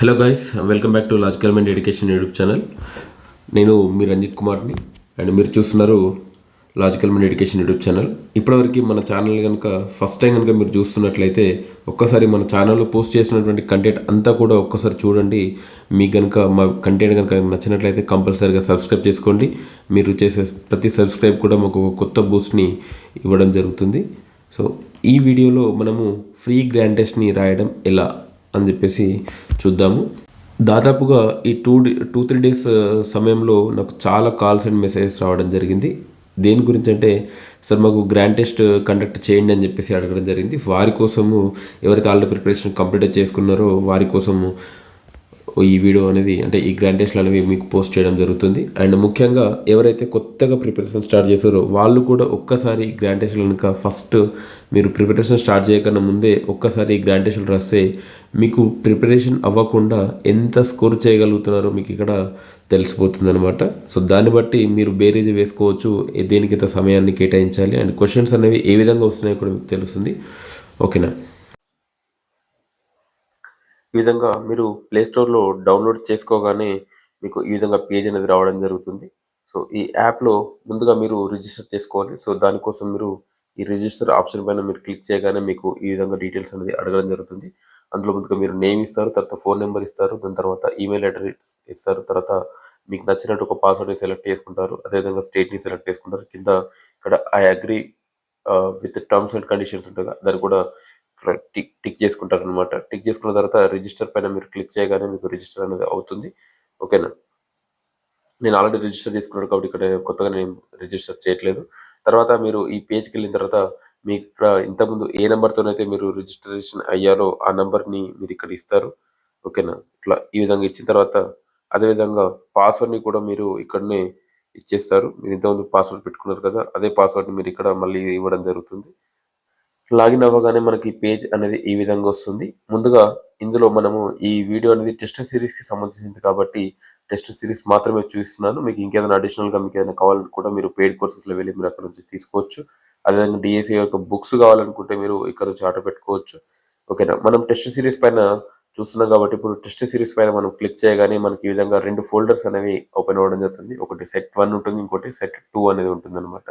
Hello guys welcome back to Logical Mind Education YouTube channel నేను మీ రంజిత్ కుమార్ని and మీరు చూస్తున్నారు Logical Mind Education YouTube channel ఇప్పటివరకు మన ఛానల్ కనుక ఫస్ట్ టైం కనుక మీరు చూస్తున్నట్లయితే ఒక్కసారి మన ఛానల్లో పోస్ట్ చేసినటువంటి కంటెంట్ అంతా కూడా ఒక్కసారి చూడండి. మీకు కనుక మా కంటెంట్ కనుక నచ్చినట్లయితే కంపల్సరీగా సబ్స్క్రైబ్ చేసుకోండి. మీరు చేసే ప్రతి సబ్స్క్రైబ్ కూడా మాకు ఒక కొత్త బూస్ట్ని ఇవ్వడం జరుగుతుంది. సో ఈ వీడియోలో మనము ఫ్రీ గ్రాండ్ టెస్ట్ని రాయడం ఎలా? అని చెప్పేసి చూద్దాము. దాదాపుగా ఈ టూ టూ త్రీ డేస్ సమయంలో నాకు చాలా కాల్స్ అండ్ మెసేజెస్ రావడం జరిగింది. దేని గురించి అంటే సార్ మాకు గ్రాండ్ టెస్ట్ కండక్ట్ చేయండి అని చెప్పేసి అడగడం జరిగింది. వారి కోసము ఎవరైతే ఆల్రెడీ ప్రిపరేషన్ కంప్లీట్ చేసుకున్నారో వారి కోసము ఈ వీడియో అనేది అంటే ఈ గ్రాండ్ టెస్ట్లు అనేవి మీకు పోస్ట్ చేయడం జరుగుతుంది. అండ్ ముఖ్యంగా ఎవరైతే కొత్తగా ప్రిపరేషన్ స్టార్ట్ చేస్తారో వాళ్ళు కూడా ఒక్కసారి గ్రాండ్ టెస్ట్లు కనుక ఫస్ట్ మీరు ప్రిపరేషన్ స్టార్ట్ చేయకన్నా ముందే ఒక్కసారి ఈ గ్రాండ్ టెస్ట్లు రాస్తే మీకు ప్రిపరేషన్ అవ్వకుండా ఎంత స్కోర్ చేయగలుగుతున్నారో మీకు ఇక్కడ తెలిసిపోతుంది అనమాట సో దాన్ని బట్టి మీరు బేరేజ్ వేసుకోవచ్చు దేనికి ఇంత సమయాన్ని కేటాయించాలి అండ్ క్వశ్చన్స్ అనేవి ఏ విధంగా వస్తున్నాయో కూడా మీకు తెలుస్తుంది. ఓకేనా ఈ విధంగా మీరు ప్లే స్టోర్లో డౌన్లోడ్ చేసుకోగానే మీకు ఈ విధంగా పేజ్ అనేది రావడం జరుగుతుంది. సో ఈ యాప్లో ముందుగా మీరు రిజిస్టర్ చేసుకోవాలి. సో దానికోసం మీరు ఈ రిజిస్టర్ ఆప్షన్ పైన మీరు క్లిక్ చేయగానే మీకు ఈ విధంగా డీటెయిల్స్ అనేది అడగడం జరుగుతుంది. అందులో ముందుగా మీరు నేమ్ ఇస్తారు తర్వాత ఫోన్ నెంబర్ ఇస్తారు దాని తర్వాత ఈమెయిల్ అడ్రస్ ఇస్తారు తర్వాత మీకు నచ్చినట్టు ఒక పాస్వర్డ్ని సెలెక్ట్ చేసుకుంటారు అదేవిధంగా స్టేట్ని సెలెక్ట్ చేసుకుంటారు. కింద ఇక్కడ I agree with terms and conditions ఉంటుంది దాన్ని కూడా టిక్ టిక్ చేసుకుంటారు అనమాట టిక్ చేసుకున్న తర్వాత రిజిస్టర్ పైన మీరు క్లిక్ చేయగానే మీకు రిజిస్టర్ అనేది అవుతుంది. ఓకేనా నేను ఆల్రెడీ రిజిస్టర్ చేసుకున్నాను కాబట్టి ఇక్కడ కొత్తగా నేను రిజిస్టర్ చేయట్లేదు. తర్వాత మీరు ఈ పేజ్కి వెళ్ళిన తర్వాత మీకు ఇక్కడ ఇంతకుముందు ఏ నెంబర్తోనైతే మీరు రిజిస్ట్రేషన్ అయ్యారో ఆ నెంబర్ని మీరు ఇక్కడ ఇస్తారు. ఓకేనా ఇట్లా ఈ విధంగా ఇచ్చిన తర్వాత అదేవిధంగా పాస్వర్డ్ని కూడా మీరు ఇక్కడనే ఇచ్చేస్తారు. మీరు ఇంతకుముందు పాస్వర్డ్ పెట్టుకున్నారు కదా అదే పాస్వర్డ్ని మీరు ఇక్కడ మళ్ళీ ఇవ్వడం జరుగుతుంది. లాగిన్ అవ్వగానే మనకి పేజ్ అనేది ఈ విధంగా వస్తుంది. ముందుగా ఇందులో మనము ఈ వీడియో అనేది టెస్ట్ సిరీస్కి సంబంధించింది కాబట్టి టెస్ట్ సిరీస్ మాత్రమే చూపిస్తున్నాను. మీకు ఇంకేదైనా అడిషనల్గా మీకు ఏదైనా కావాలని కూడా మీరు పెయిడ్ కోర్సెస్లో వెళ్ళి మీరు అక్కడ నుంచి తీసుకోవచ్చు. అదేవిధంగా డిఎస్సి యొక్క బుక్స్ కావాలనుకుంటే మీరు ఇక్కడ నుంచి ఆర్డర్ పెట్టుకోవచ్చు. ఓకేనా? మనం టెస్ట్ సిరీస్ పైన చూస్తున్నాం కాబట్టి ఇప్పుడు టెస్ట్ సిరీస్ పైన మనం క్లిక్ చేయగానే మనకి ఈ విధంగా రెండు ఫోల్డర్స్ అనేవి ఓపెన్ అవ్వడం జరుగుతుంది. ఒకటి సెట్ వన్ ఉంటుంది ఇంకోటి సెట్ టూ అనేది ఉంటుంది అనమాట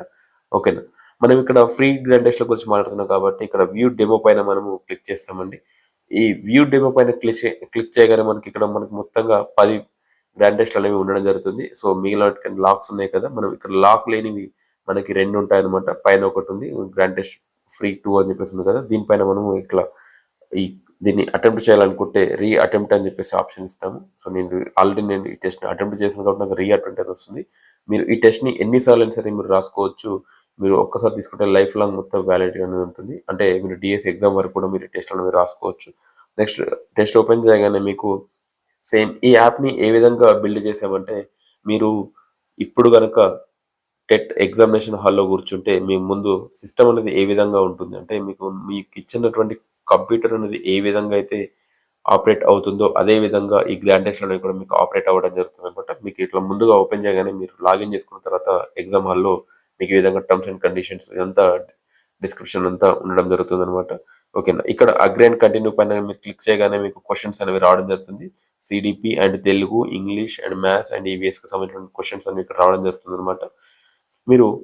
ఓకేనా? మనం ఇక్కడ ఫ్రీ గ్రాండేషన్ల గురించి మాట్లాడుతున్నాం కాబట్టి ఇక్కడ వ్యూ డెమో పైన మనము క్లిక్ చేస్తామండి. ఈ వ్యూ డెమో పైన క్లిక్ క్లిక్ చేయగానే మనకి ఇక్కడ మనకి మొత్తంగా పది గ్రాండేషన్లు అనేవి ఉండడం జరుగుతుంది. సో మిగిలిన లాక్స్ ఉన్నాయి కదా మనం ఇక్కడ లాక్ లేనివి మనకి రెండు ఉంటాయి అనమాట పైన ఒకటి ఉంది గ్రాండేష్ ఫ్రీ టూ అని చెప్పేసి ఉంది కదా దీనిపైన మనము ఇట్లా ఈ దీన్ని అటెంప్ట్ చేయాలనుకుంటే రీ అటెంప్ట్ అని చెప్పేసి ఆప్షన్ ఇస్తాము. సో నేను ఆల్రెడీ నేను ఈ టెస్ట్ అటెంప్ట్ చేసిన కాబట్టి నాకు రీ అటెంప్ట్ అని వస్తుంది. మీరు ఈ టెస్ట్ని ఎన్నిసార్లు అయినా సరే మీరు రాసుకోవచ్చు. మీరు ఒక్కసారి తీసుకుంటే లైఫ్ లాంగ్ మొత్తం వ్యాలిడిటీ అనేది ఉంటుంది. అంటే మీరు డిఎస్ ఎగ్జామ్ వరకు కూడా మీరు టెస్ట్ మీరు రాసుకోవచ్చు. నెక్స్ట్ టెస్ట్ ఓపెన్ చేయగానే మీకు సేమ్ ఈ యాప్ని ఏ విధంగా బిల్డ్ చేసామంటే మీరు ఇప్పుడు కనుక టెట్ ఎగ్జామినేషన్ హాల్లో కూర్చుంటే మీ ముందు సిస్టమ్ అనేది ఏ విధంగా ఉంటుంది? అంటే మీకు మీకు ఇచ్చినటువంటి కంప్యూటర్ అనేది ఏ విధంగా అయితే ఆపరేట్ అవుతుందో అదే విధంగా ఈ గ్రాండ్ అనేవి కూడా మీకు ఆపరేట్ అవ్వడం జరుగుతుంది అనమాట. మీకు ఇట్లా ముందుగా ఓపెన్ చేయగానే మీరు లాగిన్ చేసుకున్న తర్వాత ఎగ్జామ్ హాల్లో మీకు ఈ విధంగా టర్మ్స్ అండ్ కండిషన్స్ ఇదంతా డిస్క్రిప్షన్ అంతా ఉండడం జరుగుతుంది అనమాట. ఓకేనా? ఇక్కడ అగ్రి అండ్ కంటిన్యూ పైన మీరు క్లిక్ చేయగానే మీకు క్వశ్చన్స్ అనేవి రావడం జరుగుతుంది. CDP and Telugu English and maths and ఈవీఎస్కి సంబంధించిన క్వశ్చన్స్ అనేవి ఇక్కడ రావడం జరుగుతుంది అనమాట. మీరు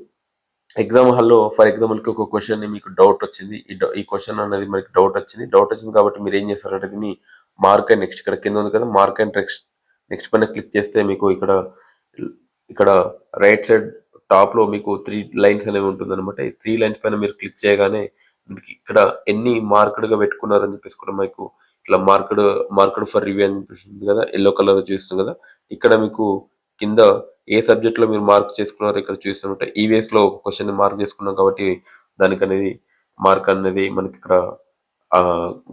ఎగ్జామ్ హాల్లో ఫర్ ఎగ్జాంపుల్కి ఒక క్వశ్చన్ మీకు డౌట్ వచ్చింది. ఈ డౌ- ఈ క్వశ్చన్ అనేది మనకి డౌట్ వచ్చింది. డౌట్ వచ్చింది కాబట్టి మీరు ఏం చేస్తారంటే దీన్ని మార్క్ అండ్ నెక్స్ట్ ఇక్కడ కింద ఉంది కదా మార్క్ అండ్ నెక్స్ట్ నెక్స్ట్ పైన క్లిక్ చేస్తే మీకు ఇక్కడ ఇక్కడ రైట్ సైడ్ టాప్లో మీకు త్రీ లైన్స్ అనేవి ఉంటుంది అనమాట ఈ త్రీ లైన్స్ పైన మీరు క్లిక్ చేయగానే మీకు ఇక్కడ ఎన్ని మార్కెడ్గా పెట్టుకున్నారని చెప్పేసి కూడా మీకు ఇట్లా మార్కెడ్ మార్కెడ్ ఫర్ రివ్యూ అని కదా ఎల్లో కలర్ చూస్తుంది కదా. ఇక్కడ మీకు కింద ఏ సబ్జెక్ట్లో మీరు మార్క్ చేసుకున్నారో ఇక్కడ చూస్తున్నట్టు ఈవీఎస్లో ఒక క్వశ్చన్ మార్క్ చేసుకున్నాం కాబట్టి దానికి అనేది మార్క్ అనేది మనకి ఇక్కడ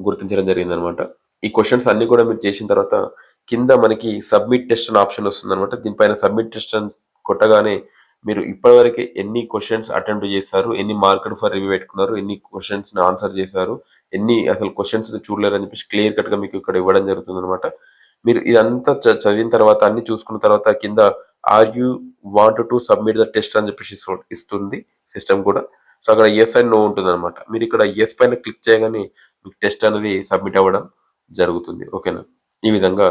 గుర్తించడం జరిగింది అనమాట ఈ క్వశ్చన్స్ అన్ని కూడా మీరు చేసిన తర్వాత కింద మనకి సబ్మిట్ టెస్ట్ అని ఆప్షన్ వస్తుంది అనమాట దీనిపైన సబ్మిట్ టెస్ట్ అని కొట్టగానే మీరు ఇప్పటివరకు ఎన్ని క్వశ్చన్స్ అటెంప్ట్ చేశారు ఎన్ని మార్కెట్ ఫర్ రివ్యూ పెట్టుకున్నారు ఎన్ని క్వశ్చన్స్ ఆన్సర్ చేశారు ఎన్ని అసలు క్వశ్చన్స్ చూడలేరు అని చెప్పేసి క్లియర్ కట్గా మీకు ఇక్కడ ఇవ్వడం జరుగుతుంది అనమాట మీరు ఇదంతా చ- చదివిన తర్వాత అన్ని చూసుకున్న తర్వాత కింద are you want to submit the test అని చెప్పేసి ఇస్తుంది సిస్టమ్ కూడా. సో అక్కడ ఎస్ అండ్ నో ఉంటుంది అనమాట మీరు ఇక్కడ ఎస్ పైన క్లిక్ చేయగానే మీకు టెస్ట్ అనేది సబ్మిట్ అవ్వడం జరుగుతుంది. ఓకేనా? ఈ విధంగా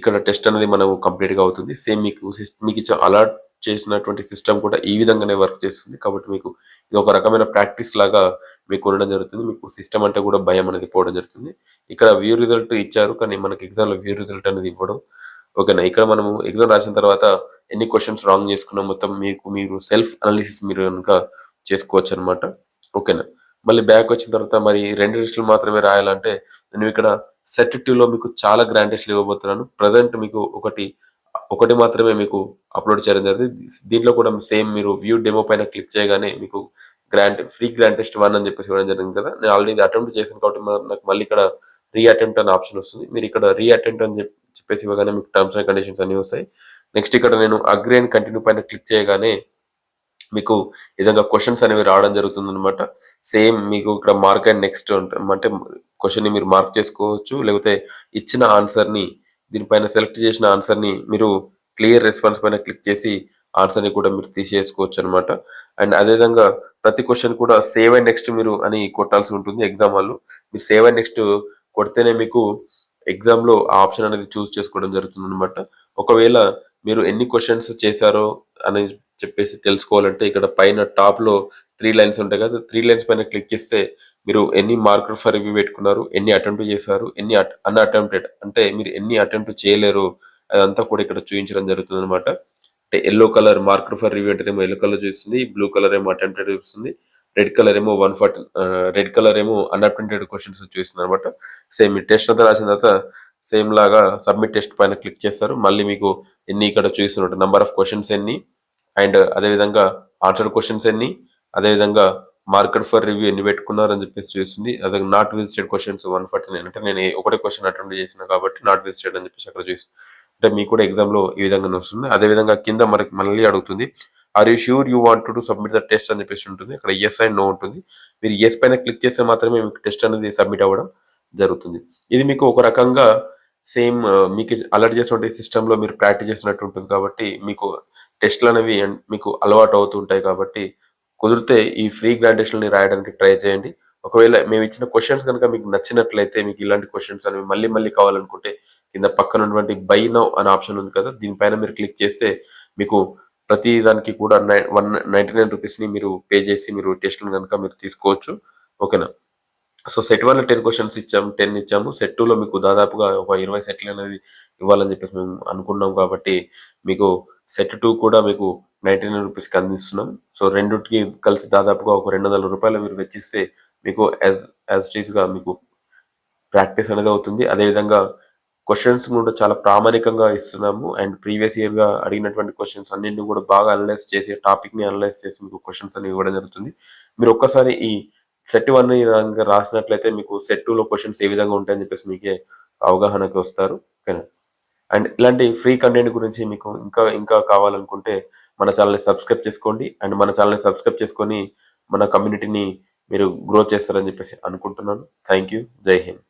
ఇక్కడ టెస్ట్ అనేది మనం కంప్లీట్గా అవుతుంది. సేమ్ మీకు మీకు ఇచ్చే అలర్ట్ చేసినటువంటి సిస్టమ్ కూడా ఈ విధంగానే వర్క్ చేస్తుంది. కాబట్టి మీకు ఇది ఒక రకమైన ప్రాక్టీస్ లాగా మీకు ఉండడం జరుగుతుంది. మీకు సిస్టమ్ అంటే కూడా భయం అనేది పోవడం జరుగుతుంది. ఇక్కడ వ్యూ రిజల్ట్ ఇచ్చారు కానీ మనకి ఎగ్జామ్లో వ్యూ రిజల్ట్ అనేది ఇవ్వడం. ఓకేనా? ఇక్కడ మనము ఎగ్జామ్ రాసిన తర్వాత ఎన్ని క్వశ్చన్స్ రాంగ్ చేసుకున్నా మొత్తం మీకు మీరు సెల్ఫ్ అనాలిసిస్ మీరు కనుక చేసుకోవచ్చు అనమాట ఓకేనా? మళ్ళీ బ్యాక్ వచ్చిన తర్వాత మరి రెండు లిస్టులు మాత్రమే రాయాలంటే నేను ఇక్కడ సెట్ టూలో మీకు చాలా గ్రాంటెస్ట్లు ఇవ్వబోతున్నాను. ప్రజెంట్ మీకు ఒకటి ఒకటి మాత్రమే మీకు అప్లోడ్ చేయడం జరిగింది. దీంట్లో కూడా సేమ్ మీరు వ్యూ డెమో పైన క్లిక్ చేయగానే మీకు grant free grand test one అని చెప్పేసి ఇవ్వడం జరిగింది కదా. నేను ఆల్రెడీ అటెంప్ట్ చేశాను కాబట్టి నాకు మళ్ళీ ఇక్కడ రీ అటెంప్ట్ అనే ఆప్షన్ వస్తుంది. మీరు ఇక్కడ రీ అటెంప్ట్ అని చెప్పి చెప్పేసి ఇవ్వగానే మీకు టర్మ్స్ అండ్ కండిషన్స్ అన్ని వస్తాయి. నెక్స్ట్ ఇక్కడ నేను అగ్రి అండ్ కంటిన్యూ పైన క్లిక్ చేయగానే మీకు విధంగా క్వశ్చన్స్ అనేవి రావడం జరుగుతుంది అనమాట సేమ్ మీకు ఇక్కడ మార్క్ అండ్ నెక్స్ట్ అంటే క్వశ్చన్ని మీరు మార్క్ చేసుకోవచ్చు లేకపోతే ఇచ్చిన ఆన్సర్ని దీనిపైన సెలెక్ట్ చేసిన ఆన్సర్ని మీరు క్లియర్ రెస్పాన్స్ పైన క్లిక్ చేసి ఆన్సర్ని కూడా మీరు తీసేసుకోవచ్చు అనమాట అండ్ అదేవిధంగా ప్రతి క్వశ్చన్ కూడా సేవ్ అండ్ నెక్స్ట్ మీరు అని కొట్టాల్సి ఉంటుంది ఎగ్జామ్ వాళ్ళు మీరు సేవ్ అండ్ నెక్స్ట్ కొడితేనే మీకు ఎగ్జామ్లో ఆప్షన్ అనేది చూస్ చేసుకోవడం జరుగుతుంది అనమాట ఒకవేళ మీరు ఎన్ని క్వశ్చన్స్ చేశారో అని చెప్పేసి తెలుసుకోవాలంటే ఇక్కడ పైన టాప్లో త్రీ లైన్స్ ఉంటాయి కదా త్రీ లైన్స్ పైన క్లిక్ చేస్తే మీరు ఎన్ని మార్కులు ఫర్ రివ్యూ పెట్టుకున్నారు ఎన్ని అటెంప్ట్ చేశారు ఎన్ని అన్ అటెంప్టెడ్ అంటే మీరు ఎన్ని అటెంప్ట్ చేయలేరు అదంతా కూడా ఇక్కడ చూపించడం జరుగుతుంది అనమాట అంటే yellow colour marker for review అంటే ఎల్లో కలర్ చూపిస్తుంది బ్లూ కలర్ ఏమో అటెంప్టెడ్ చూస్తుంది రెడ్ కలర్ ఏమో వన్ ఫార్టీ రెడ్ కలర్ ఏమో అన్అటెంప్టెడ్ క్వశ్చన్స్ చూపిస్తుంది అనమాట సేమ్ టెస్ట్ అంతా రాసిన తర్వాత సేమ్ లాగా సబ్మిట్ టెస్ట్ పైన క్లిక్ చేస్తారు మళ్ళీ మీకు ఎన్ని ఇక్కడ చూపిస్తున్నట్టు నెంబర్ ఆఫ్ క్వశ్చన్స్ ఎన్ని అండ్ అదేవిధంగా ఆన్సర్ క్వశ్చన్స్ ఎన్ని అదేవిధంగా మార్కెట్ ఫర్ రివ్యూ ఎన్ని పెట్టుకున్నారు అని చెప్పేసి చూస్తుంది అదే not visited questions one forty nine అంటే నేను ఒకటే క్వశ్చన్ అటెంప్ట్ చేసిన కాబట్టి నాట్ విజిటెడ్ అని చెప్పేసి అక్కడ చూస్తుంది అంటే మీకు కూడా ఎగ్జామ్లో ఈ విధంగా వస్తుంది. అదే విధంగా కింద మనకి మళ్ళీ అడుగుతుంది. Are you sure you want to submit the test అని చెప్పేసి ఉంటుంది. అక్కడ ఎస్ అండ్ నో ఉంటుంది. మీరు ఎస్ పైన క్లిక్ చేస్తే మాత్రమే మీకు టెస్ట్ అనేది సబ్మిట్ అవ్వడం జరుగుతుంది. ఇది మీకు ఒక రకంగా సేమ్ మీకు అలర్ట్ చేసినటువంటి సిస్టంలో మీరు ప్రాక్టీస్ చేసినట్టు ఉంటుంది కాబట్టి మీకు టెస్ట్లు అనేవి మీకు అలవాటు అవుతుంటాయి కాబట్టి కుదిరితే ఈ ఫ్రీ గ్రాంటేషన్ని రాయడానికి ట్రై చేయండి. ఒకవేళ మేము ఇచ్చిన క్వశ్చన్స్ కనుక మీకు నచ్చినట్లయితే మీకు ఇలాంటి క్వశ్చన్స్ అనేవి మళ్ళీ మళ్ళీ కావాలనుకుంటే కింద పక్కన ఉన్నటువంటి బై నౌ అనే ఆప్షన్ ఉంది కదా దీనిపైన మీరు క్లిక్ చేస్తే మీకు ప్రతి దానికి కూడా నై వన్ నైంటీ నైన్ రూపీస్ని మీరు పే చేసి మీరు టెస్ట్లను కనుక మీరు తీసుకోవచ్చు. ఓకేనా? సో సెట్ వన్లో టెన్ క్వశ్చన్స్ ఇచ్చాము టెన్ ఇచ్చాము. సెట్ టూలో మీకు దాదాపుగా ఒక ఇరవై సెట్లు అనేది ఇవ్వాలని చెప్పేసి మేము అనుకున్నాం కాబట్టి మీకు సెట్ టూ కూడా మీకు నైంటీ నైన్ రూపీస్కి అందిస్తున్నాం. సో రెండుకి కలిసి దాదాపుగా ఒక రెండు వందల రూపాయలు మీరు వెచ్చిస్తే మీకు యాజ్ యాజ్గా మీకు ప్రాక్టీస్ అనేది అవుతుంది. అదేవిధంగా క్వశ్చన్స్ కూడా చాలా ప్రామాణికంగా ఇస్తున్నాము. అండ్ ప్రీవియస్ ఇయర్గా అడిగినటువంటి క్వశ్చన్స్ అన్నింటిని కూడా బాగా అనలైజ్ చేసి టాపిక్ని అనలైజ్ చేసి మీకు క్వశ్చన్స్ అని ఇవ్వడం జరుగుతుంది. మీరు ఒక్కసారి ఈ సెట్ వన్ రాసినట్లయితే మీకు సెట్ టూలో క్వశ్చన్స్ ఏ విధంగా ఉంటాయని చెప్పేసి మీకే అవగాహనకి వస్తారు. ఓకేనా? అండ్ ఇలాంటి ఫ్రీ కంటెంట్ గురించి మీకు ఇంకా ఇంకా కావాలనుకుంటే మన ఛానల్ని సబ్స్క్రైబ్ చేసుకోండి. అండ్ మన ఛానల్ని సబ్స్క్రైబ్ చేసుకొని మన కమ్యూనిటీని మీరు గ్రో చేస్తారని చెప్పేసి అనుకుంటున్నాను. Thank you. జై హింద్.